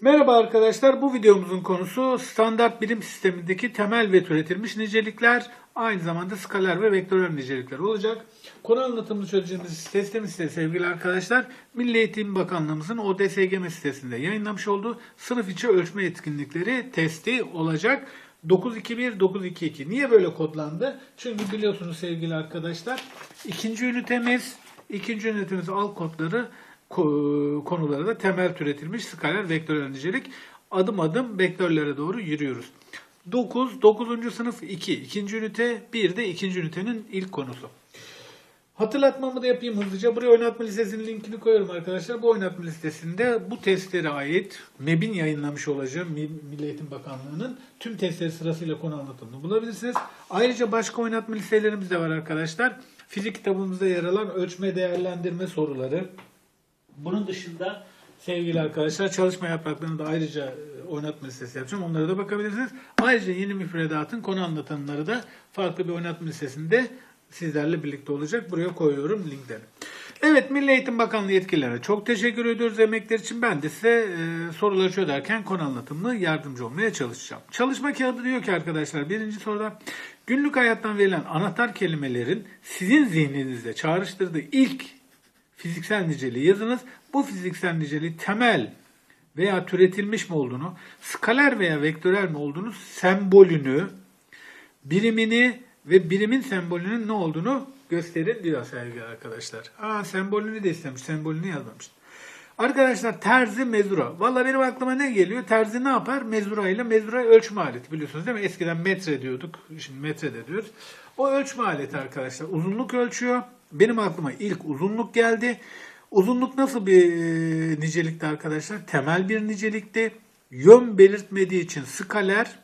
Merhaba arkadaşlar. Bu videomuzun konusu standart birim sistemindeki temel ve türetilmiş nicelikler, aynı zamanda skaler ve vektörel nicelikler olacak. Konu anlatımını çözeceğimiz testimiz ise sevgili arkadaşlar, Milli Eğitim Bakanlığımızın ODSGM sitesinde yayınlamış olduğu sınıf içi ölçme etkinlikleri testi olacak. 921 922. Niye böyle kodlandı? Çünkü biliyorsunuz sevgili arkadaşlar, ikinci ünitemiz, ikinci ünitemiz alt kodları ko- konuları da temel türetilmiş skaler vektörel nicelik. Adım adım vektörlere doğru yürüyoruz. 9, 9. sınıf 2, ikinci ünite 1 de ikinci ünitenin ilk konusu. Hatırlatmamı da yapayım hızlıca. Buraya oynatma listesinin linkini koyuyorum arkadaşlar. Bu oynatma listesinde bu testlere ait MEB'in yayınlamış olacağı Mi- Milli Eğitim Bakanlığı'nın tüm testleri sırasıyla konu anlatımını bulabilirsiniz. Ayrıca başka oynatma listelerimiz de var arkadaşlar. Fizik kitabımızda yer alan ölçme değerlendirme soruları, bunun dışında sevgili arkadaşlar çalışma yapraklarını da ayrıca e, oynatma listesi yapacağım. Onlara da bakabilirsiniz. Ayrıca yeni müfredatın konu anlatanları da farklı bir oynatma listesinde sizlerle birlikte olacak. Buraya koyuyorum linkleri. Evet Milli Eğitim Bakanlığı yetkililerine çok teşekkür ediyoruz emekler için. Ben de size e, soruları çözerken konu anlatımını yardımcı olmaya çalışacağım. Çalışma kağıdı diyor ki arkadaşlar birinci soruda günlük hayattan verilen anahtar kelimelerin sizin zihninizde çağrıştırdığı ilk fiziksel niceliği yazınız. Bu fiziksel niceliği temel veya türetilmiş mi olduğunu, skaler veya vektörel mi olduğunu, sembolünü, birimini ve birimin sembolünün ne olduğunu gösterin diyor sevgili arkadaşlar. Aa sembolünü de istemiş, sembolünü yazmamış. Arkadaşlar terzi mezura. Valla benim aklıma ne geliyor? Terzi ne yapar? Mezura ile mezura ölçme aleti biliyorsunuz değil mi? Eskiden metre diyorduk. Şimdi metre de diyoruz. O ölçme aleti arkadaşlar. Uzunluk ölçüyor. Benim aklıma ilk uzunluk geldi. Uzunluk nasıl bir e, nicelikti arkadaşlar? Temel bir nicelikti. Yön belirtmediği için skaler.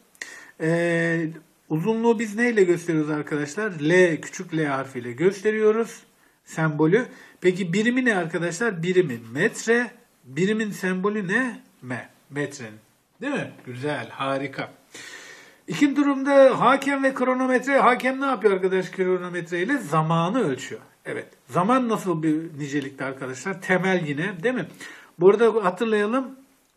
E, uzunluğu biz neyle gösteriyoruz arkadaşlar? L küçük L harfiyle gösteriyoruz sembolü. Peki birimi ne arkadaşlar? Birimi metre. Birimin sembolü ne? M. Metrenin. Değil mi? Güzel, harika. İkinci durumda hakem ve kronometre. Hakem ne yapıyor arkadaş kronometre ile? Zamanı ölçüyor. Evet. Zaman nasıl bir nicelikti arkadaşlar? Temel yine değil mi? Bu arada hatırlayalım.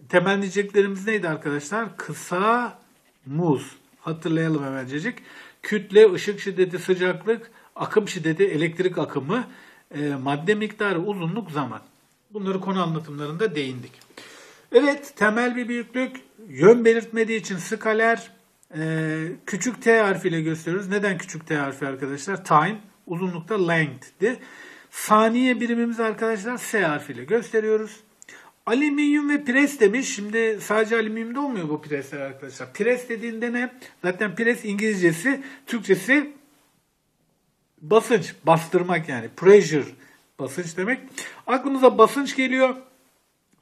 Temel niceliklerimiz neydi arkadaşlar? Kısa muz. Hatırlayalım hemencecik. Kütle, ışık şiddeti, sıcaklık, akım şiddeti, elektrik akımı, e, madde miktarı, uzunluk, zaman. Bunları konu anlatımlarında değindik. Evet, temel bir büyüklük, yön belirtmediği için skaler, e, küçük t harfiyle gösteriyoruz. Neden küçük t harfi arkadaşlar? Time, uzunlukta length'ti. Saniye birimimiz arkadaşlar S harfiyle gösteriyoruz. Alüminyum ve pres demiş. Şimdi sadece alüminyumda olmuyor bu presler arkadaşlar. Pres dediğinde ne? Zaten pres İngilizcesi, Türkçesi basınç, bastırmak yani. Pressure, basınç demek. Aklımıza basınç geliyor.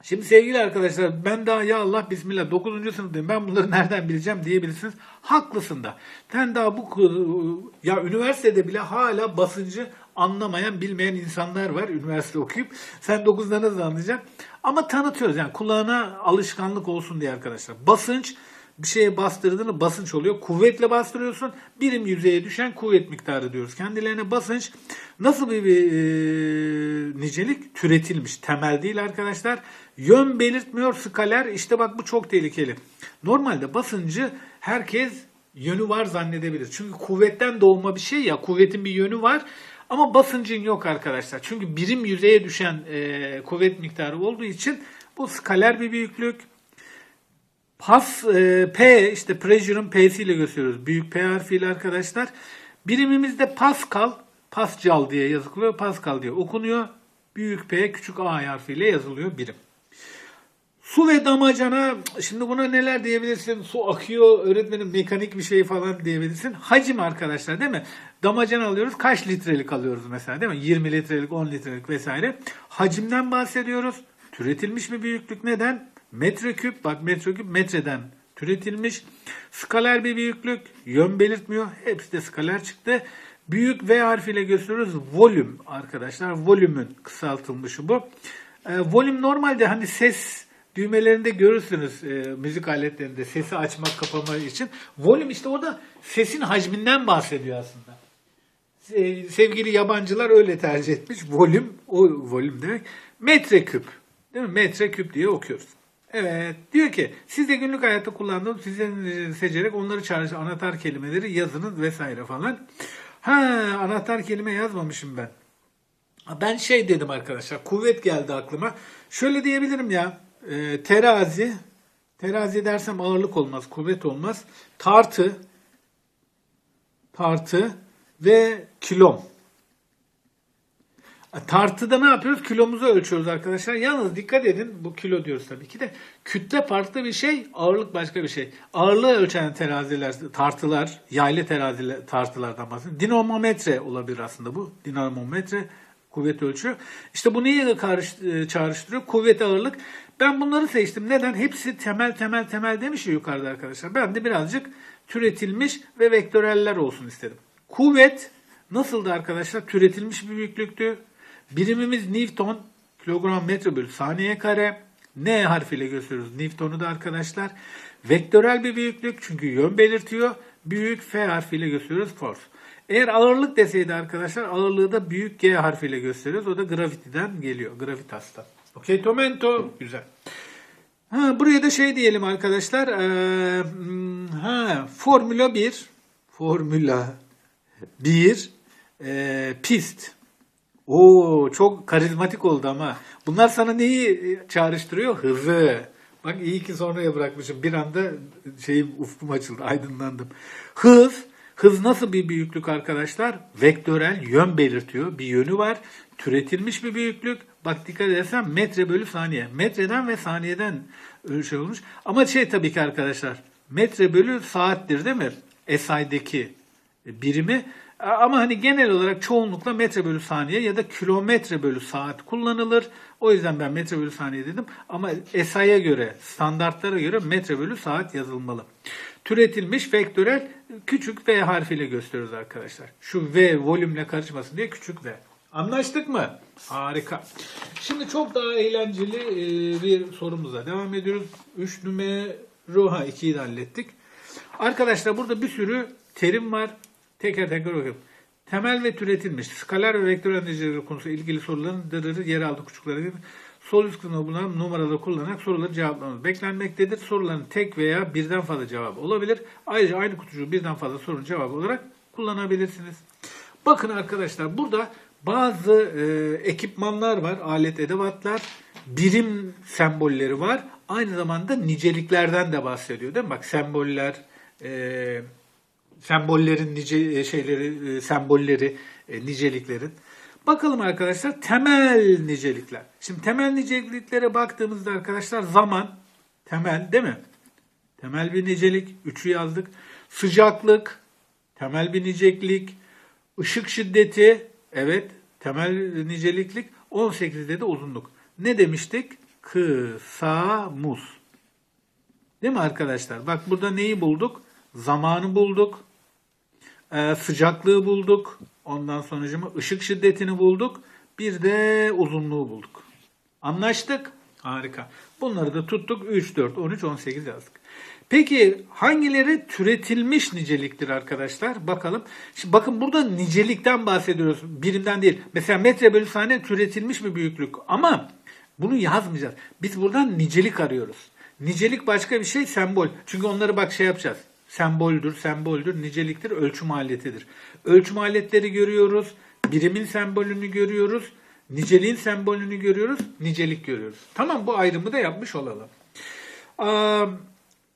Şimdi sevgili arkadaşlar ben daha ya Allah bismillah 9. sınıftayım ben bunları nereden bileceğim diyebilirsiniz. Haklısın da. Sen daha bu ya üniversitede bile hala basıncı anlamayan bilmeyen insanlar var üniversite okuyup. Sen 9'da nasıl anlayacaksın? Ama tanıtıyoruz yani kulağına alışkanlık olsun diye arkadaşlar. Basınç bir şeye bastırdığını basınç oluyor. Kuvvetle bastırıyorsun. Birim yüzeye düşen kuvvet miktarı diyoruz. Kendilerine basınç nasıl bir, bir e, nicelik? Türetilmiş. Temel değil arkadaşlar. Yön belirtmiyor skaler. İşte bak bu çok tehlikeli. Normalde basıncı herkes yönü var zannedebilir. Çünkü kuvvetten doğma bir şey ya. Kuvvetin bir yönü var. Ama basıncın yok arkadaşlar. Çünkü birim yüzeye düşen e, kuvvet miktarı olduğu için bu skaler bir büyüklük. Pas e, P işte pressure'ın P'siyle gösteriyoruz. Büyük P harfiyle arkadaşlar. Birimimizde Pascal, Pascal diye yazılıyor. Pascal diye okunuyor. Büyük P küçük A harfiyle yazılıyor birim. Su ve damacana şimdi buna neler diyebilirsin? Su akıyor öğretmenim mekanik bir şey falan diyebilirsin. Hacim arkadaşlar değil mi? Damacana alıyoruz. Kaç litrelik alıyoruz mesela değil mi? 20 litrelik, 10 litrelik vesaire. Hacimden bahsediyoruz. Türetilmiş bir büyüklük neden? Metreküp bak metreküp metreden türetilmiş. Skaler bir büyüklük. Yön belirtmiyor. Hepsi de skaler çıktı. Büyük V harfiyle gösteriyoruz. Volüm arkadaşlar. Volümün kısaltılmışı bu. E, volüm normalde hani ses düğmelerinde görürsünüz e, müzik aletlerinde sesi açmak kapama için. Volüm işte orada sesin hacminden bahsediyor aslında. Se- Sevgili yabancılar öyle tercih etmiş. Volüm, o volüm demek. Metreküp. Değil mi? Metreküp diye okuyoruz. Evet. Diyor ki siz de günlük hayatta kullandığınız sizleri seçerek onları çağrışan anahtar kelimeleri yazınız vesaire falan. Ha anahtar kelime yazmamışım ben. Ben şey dedim arkadaşlar. Kuvvet geldi aklıma. Şöyle diyebilirim ya. e, terazi. Terazi dersem ağırlık olmaz. Kuvvet olmaz. Tartı. Tartı ve kilom. Tartıda ne yapıyoruz? Kilomuzu ölçüyoruz arkadaşlar. Yalnız dikkat edin. Bu kilo diyoruz tabii ki de. Kütle farklı bir şey, ağırlık başka bir şey. Ağırlığı ölçen teraziler, tartılar, yaylı teraziler, tartılardan bahsediyorum. Dinamometre olabilir aslında bu. Dinamometre kuvvet ölçüyor. İşte bu karış, e, çağrıştırıyor? Kuvvet, ağırlık. Ben bunları seçtim. Neden? Hepsi temel temel temel demiş ya yukarıda arkadaşlar. Ben de birazcık türetilmiş ve vektöreller olsun istedim. Kuvvet nasıldı arkadaşlar? Türetilmiş bir büyüklüktü. Birimimiz Newton, kilogram metre bölü saniye kare. N harfiyle gösteriyoruz Newton'u da arkadaşlar. Vektörel bir büyüklük çünkü yön belirtiyor. Büyük F harfiyle gösteriyoruz force. Eğer ağırlık deseydi arkadaşlar ağırlığı da büyük G harfiyle gösteriyoruz. O da gravity'den geliyor. Gravitas'tan. Okey Tomento. Güzel. Ha, buraya da şey diyelim arkadaşlar. Ee, hmm, ha, Formula 1. Formula 1. ee, pist. Oo çok karizmatik oldu ama. Bunlar sana neyi çağrıştırıyor? Hızı. Bak iyi ki sonraya bırakmışım. Bir anda şeyim ufkum açıldı, aydınlandım. Hız. Hız nasıl bir büyüklük arkadaşlar? Vektörel yön belirtiyor. Bir yönü var. Türetilmiş bir büyüklük. Bak dikkat edersen metre bölü saniye. Metreden ve saniyeden şey olmuş. Ama şey tabii ki arkadaşlar. Metre bölü saattir değil mi? SI'deki birimi. Ama hani genel olarak çoğunlukla metre bölü saniye ya da kilometre bölü saat kullanılır. O yüzden ben metre bölü saniye dedim. Ama SI'ye göre, standartlara göre metre bölü saat yazılmalı. Türetilmiş vektörel küçük V harfiyle gösteriyoruz arkadaşlar. Şu V volümle karışmasın diye küçük V. Anlaştık mı? Harika. Şimdi çok daha eğlenceli e, bir sorumuzla devam ediyoruz. 3 numara ha 2'yi de hallettik. Arkadaşlar burada bir sürü terim var. Teker teker okuyalım. Temel ve türetilmiş skalar ve vektör endişeleri konusu ilgili soruların dırırı yer aldı küçükleri sol üst kısmında bulunan numaraları kullanarak soruları cevaplamamız beklenmektedir. Soruların tek veya birden fazla cevabı olabilir. Ayrıca aynı kutucuğu birden fazla sorunun cevabı olarak kullanabilirsiniz. Bakın arkadaşlar burada bazı e, ekipmanlar var, alet edevatlar, birim sembolleri var. Aynı zamanda niceliklerden de bahsediyor değil mi? Bak semboller, e, sembollerin nice şeyleri, e, sembolleri, e, niceliklerin. Bakalım arkadaşlar temel nicelikler. Şimdi temel niceliklere baktığımızda arkadaşlar zaman temel değil mi? Temel bir nicelik. Üçü yazdık. Sıcaklık temel bir nicelik. Işık şiddeti evet temel niceliklik. 18'de de uzunluk. Ne demiştik? Kısa muz. Değil mi arkadaşlar? Bak burada neyi bulduk? Zamanı bulduk. Ee, sıcaklığı bulduk. Ondan sonucuma ışık şiddetini bulduk. Bir de uzunluğu bulduk. Anlaştık. Harika. Bunları da tuttuk. 3, 4, 13, 18 yazdık. Peki hangileri türetilmiş niceliktir arkadaşlar? Bakalım. Şimdi bakın burada nicelikten bahsediyoruz. Birimden değil. Mesela metre bölü saniye türetilmiş bir büyüklük. Ama bunu yazmayacağız. Biz buradan nicelik arıyoruz. Nicelik başka bir şey sembol. Çünkü onları bak şey yapacağız. Semboldür, semboldür, niceliktir, ölçüm aletidir. Ölçüm aletleri görüyoruz, birimin sembolünü görüyoruz, niceliğin sembolünü görüyoruz, nicelik görüyoruz. Tamam bu ayrımı da yapmış olalım. Aa,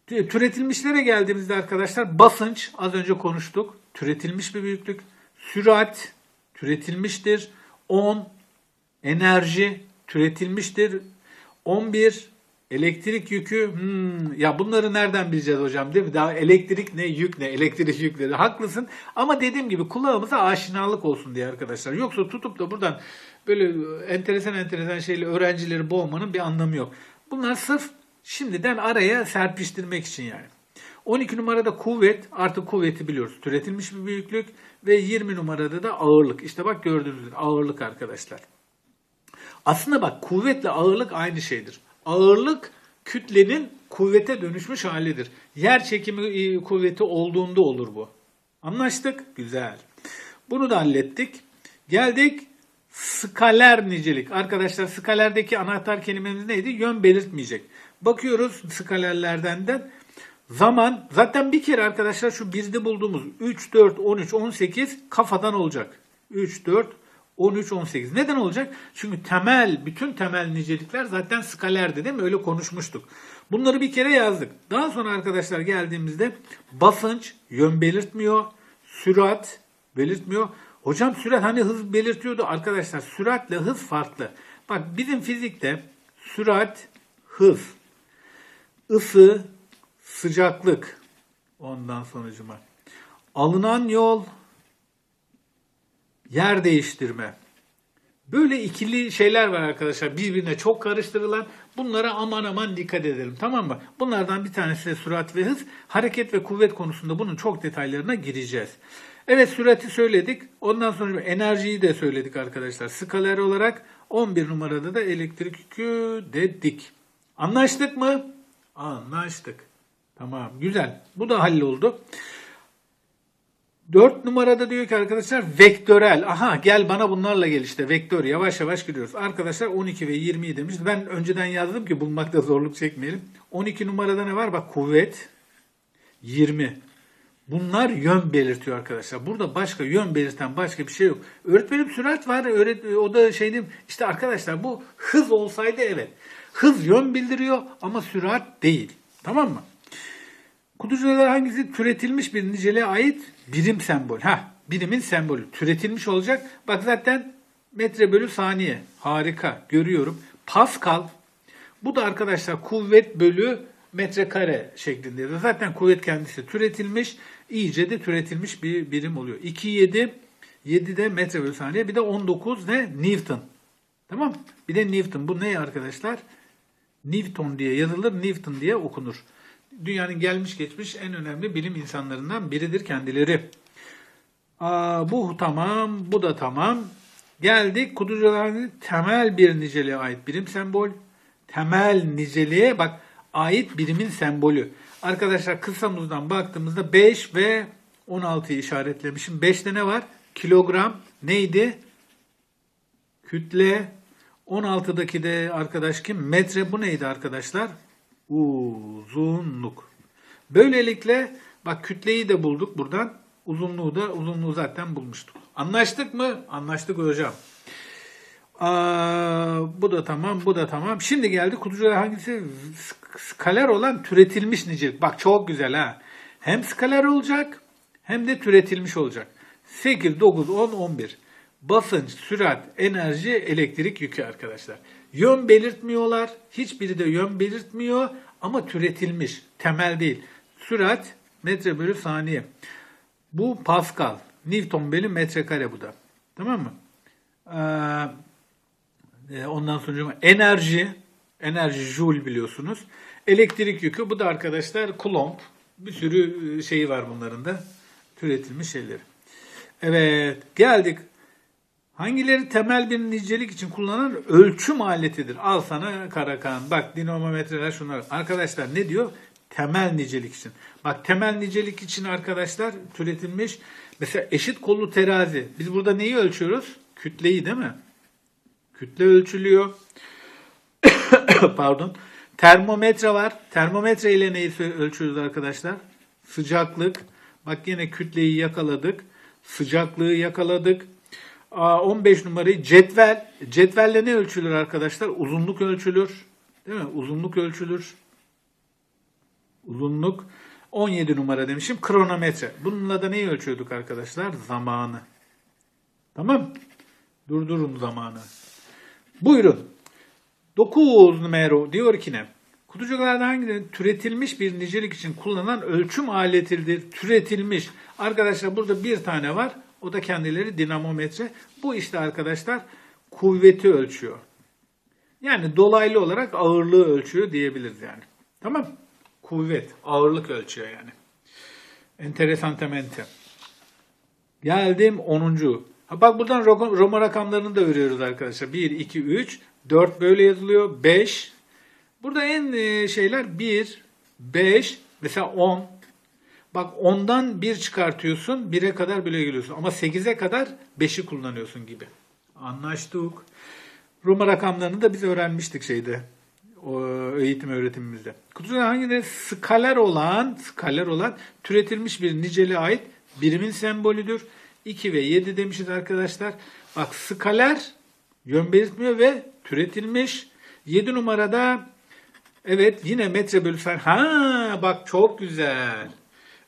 türetilmişlere geldiğimizde arkadaşlar basınç az önce konuştuk. Türetilmiş bir büyüklük. Sürat türetilmiştir. 10 enerji türetilmiştir. 11 Elektrik yükü, hmm, ya bunları nereden bileceğiz hocam değil mi? Daha elektrik ne, yük ne, elektrik yükleri. Haklısın ama dediğim gibi kulağımıza aşinalık olsun diye arkadaşlar. Yoksa tutup da buradan böyle enteresan enteresan şeyle öğrencileri boğmanın bir anlamı yok. Bunlar sırf şimdiden araya serpiştirmek için yani. 12 numarada kuvvet, artık kuvveti biliyoruz. Türetilmiş bir büyüklük ve 20 numarada da ağırlık. İşte bak gördüğünüz gibi ağırlık arkadaşlar. Aslında bak kuvvetle ağırlık aynı şeydir. Ağırlık kütlenin kuvvete dönüşmüş halidir. Yer çekimi e, kuvveti olduğunda olur bu. Anlaştık? Güzel. Bunu da hallettik. Geldik skaler nicelik. Arkadaşlar skalerdeki anahtar kelimemiz neydi? Yön belirtmeyecek. Bakıyoruz skalerlerden de zaman zaten bir kere arkadaşlar şu bizde bulduğumuz 3, 4, 13, 18 kafadan olacak. 3, 4, 13, 18. Neden olacak? Çünkü temel, bütün temel nicelikler zaten skalerdi değil mi? Öyle konuşmuştuk. Bunları bir kere yazdık. Daha sonra arkadaşlar geldiğimizde basınç yön belirtmiyor. Sürat belirtmiyor. Hocam sürat hani hız belirtiyordu. Arkadaşlar süratle hız farklı. Bak bizim fizikte sürat, hız, ısı, sıcaklık ondan sonucuma. Alınan yol, yer değiştirme. Böyle ikili şeyler var arkadaşlar birbirine çok karıştırılan. Bunlara aman aman dikkat edelim tamam mı? Bunlardan bir tanesi de sürat ve hız. Hareket ve kuvvet konusunda bunun çok detaylarına gireceğiz. Evet sürati söyledik. Ondan sonra enerjiyi de söyledik arkadaşlar. Skaler olarak 11 numarada da elektrik yükü dedik. Anlaştık mı? Anlaştık. Tamam güzel. Bu da halloldu. 4 numarada diyor ki arkadaşlar vektörel. Aha gel bana bunlarla gel işte vektör. Yavaş yavaş gidiyoruz. Arkadaşlar 12 ve 20'yi demiş. Ben önceden yazdım ki bulmakta zorluk çekmeyelim. 12 numarada ne var? Bak kuvvet 20. Bunlar yön belirtiyor arkadaşlar. Burada başka yön belirten başka bir şey yok. Öğretmenim sürat var. Öğret o da şey diyeyim. İşte arkadaşlar bu hız olsaydı evet. Hız yön bildiriyor ama sürat değil. Tamam mı? Kutucular hangisi? Türetilmiş bir niceliğe ait birim sembol. Ha, birimin sembolü. Türetilmiş olacak. Bak zaten metre bölü saniye. Harika. Görüyorum. Pascal. Bu da arkadaşlar kuvvet bölü metrekare şeklinde. Zaten kuvvet kendisi türetilmiş. iyice de türetilmiş bir birim oluyor. 2, 7. 7 de metre bölü saniye. Bir de 19 ne? Newton. Tamam. Bir de Newton. Bu ne arkadaşlar? Newton diye yazılır. Newton diye okunur dünyanın gelmiş geçmiş en önemli bilim insanlarından biridir kendileri. Aa, bu tamam, bu da tamam. Geldik kutucuların temel bir niceliğe ait birim sembol. Temel niceliğe bak ait birimin sembolü. Arkadaşlar kısamızdan baktığımızda 5 ve 16'yı işaretlemişim. 5'te ne var? Kilogram neydi? Kütle. 16'daki de arkadaş kim? Metre bu neydi arkadaşlar? Uzunluk. Böylelikle bak kütleyi de bulduk buradan. Uzunluğu da uzunluğu zaten bulmuştuk. Anlaştık mı? Anlaştık hocam. Aa, bu da tamam, bu da tamam. Şimdi geldi kutucular hangisi? Skaler olan türetilmiş nicelik. Bak çok güzel ha. Hem skaler olacak hem de türetilmiş olacak. 8, 9, 10, 11. Basınç, sürat, enerji, elektrik yükü arkadaşlar. Yön belirtmiyorlar. Hiçbiri de yön belirtmiyor ama türetilmiş. Temel değil. Sürat metre bölü saniye. Bu Pascal. Newton bölü metrekare bu da. Tamam mı? Ee, ondan sonra enerji. Enerji joule biliyorsunuz. Elektrik yükü. Bu da arkadaşlar Coulomb. Bir sürü şeyi var bunların da. Türetilmiş şeyleri. Evet. Geldik Hangileri temel bir nicelik için kullanılan ölçüm aletidir? Al sana Karakan. Bak dinamometreler şunlar. Arkadaşlar ne diyor? Temel nicelik için. Bak temel nicelik için arkadaşlar türetilmiş. Mesela eşit kollu terazi. Biz burada neyi ölçüyoruz? Kütleyi değil mi? Kütle ölçülüyor. Pardon. Termometre var. Termometre ile neyi ölçüyoruz arkadaşlar? Sıcaklık. Bak yine kütleyi yakaladık. Sıcaklığı yakaladık 15 numarayı cetvel. Cetvelle ne ölçülür arkadaşlar? Uzunluk ölçülür. Değil mi? Uzunluk ölçülür. Uzunluk. 17 numara demişim. Kronometre. Bununla da neyi ölçüyorduk arkadaşlar? Zamanı. Tamam. Durdurun zamanı. Buyurun. 9 numara diyor ki ne? Kutucuklardan hangileri türetilmiş bir nicelik için kullanılan ölçüm aletidir? Türetilmiş. Arkadaşlar burada bir tane var. O da kendileri dinamometre. Bu işte arkadaşlar kuvveti ölçüyor. Yani dolaylı olarak ağırlığı ölçüyor diyebiliriz yani. Tamam Kuvvet, ağırlık ölçüyor yani. Enteresantamente. Geldim 10. Ha bak buradan Roma rakamlarını da örüyoruz arkadaşlar. 1, 2, 3, 4 böyle yazılıyor. 5. Burada en e, şeyler 1, 5, mesela 10, Bak ondan bir çıkartıyorsun, 1'e kadar bile geliyorsun. Ama 8'e kadar 5'i kullanıyorsun gibi. Anlaştık. Roma rakamlarını da biz öğrenmiştik şeyde. o eğitim öğretimimizde. Kutucuğun hangileri skaler olan, skaler olan türetilmiş bir niceliğe ait birimin sembolüdür. 2 ve 7 demişiz arkadaşlar. Bak skaler yön belirtmiyor ve türetilmiş. 7 numarada evet yine metre bölü saniye. Ha bak çok güzel.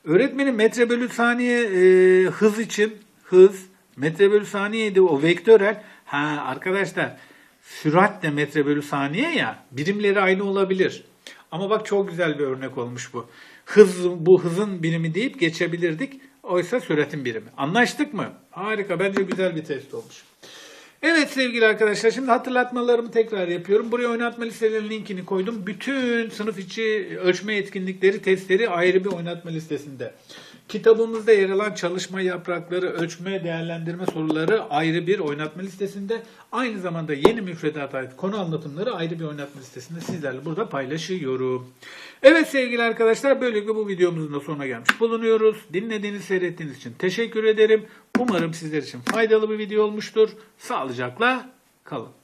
Öğretmenin metre bölü saniye e, hız için hız metre bölü saniyeydi o vektörel. Ha arkadaşlar sürat de metre bölü saniye ya birimleri aynı olabilir. Ama bak çok güzel bir örnek olmuş bu. Hız bu hızın birimi deyip geçebilirdik. Oysa süratin birimi. Anlaştık mı? Harika. Bence güzel bir test olmuş. Evet sevgili arkadaşlar şimdi hatırlatmalarımı tekrar yapıyorum. Buraya oynatma listelerinin linkini koydum. Bütün sınıf içi ölçme etkinlikleri, testleri ayrı bir oynatma listesinde. Kitabımızda yer alan çalışma yaprakları, ölçme, değerlendirme soruları ayrı bir oynatma listesinde. Aynı zamanda yeni müfredata ait konu anlatımları ayrı bir oynatma listesinde sizlerle burada paylaşıyorum. Evet sevgili arkadaşlar böylelikle bu videomuzun da sonuna gelmiş bulunuyoruz. Dinlediğiniz, seyrettiğiniz için teşekkür ederim. Umarım sizler için faydalı bir video olmuştur. Sağlıcakla kalın.